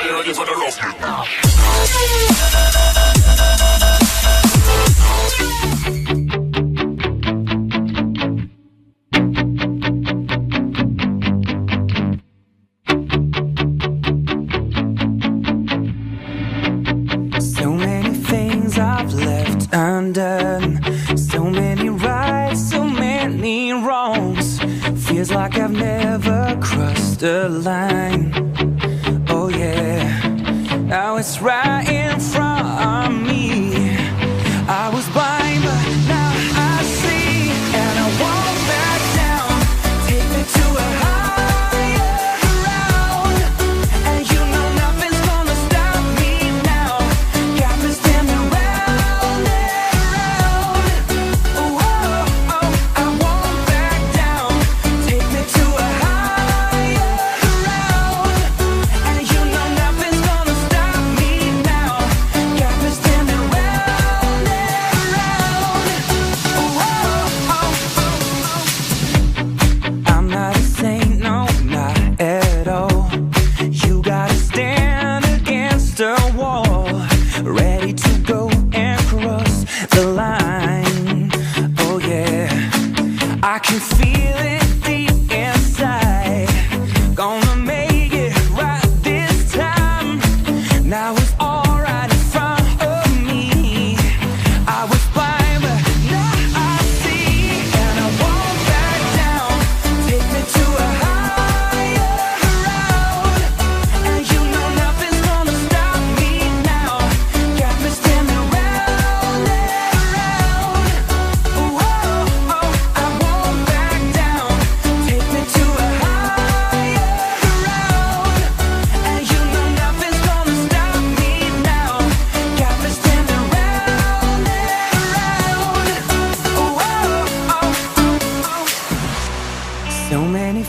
I ready for the left undone. So many rights, so many wrongs. Feels like I've never crossed a line it's right.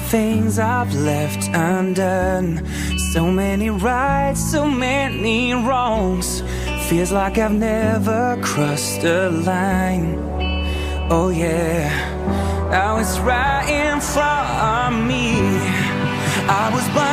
things I've left undone. So many rights, so many wrongs. Feels like I've never crossed a line. Oh yeah. Now it's right in front of me. I was blind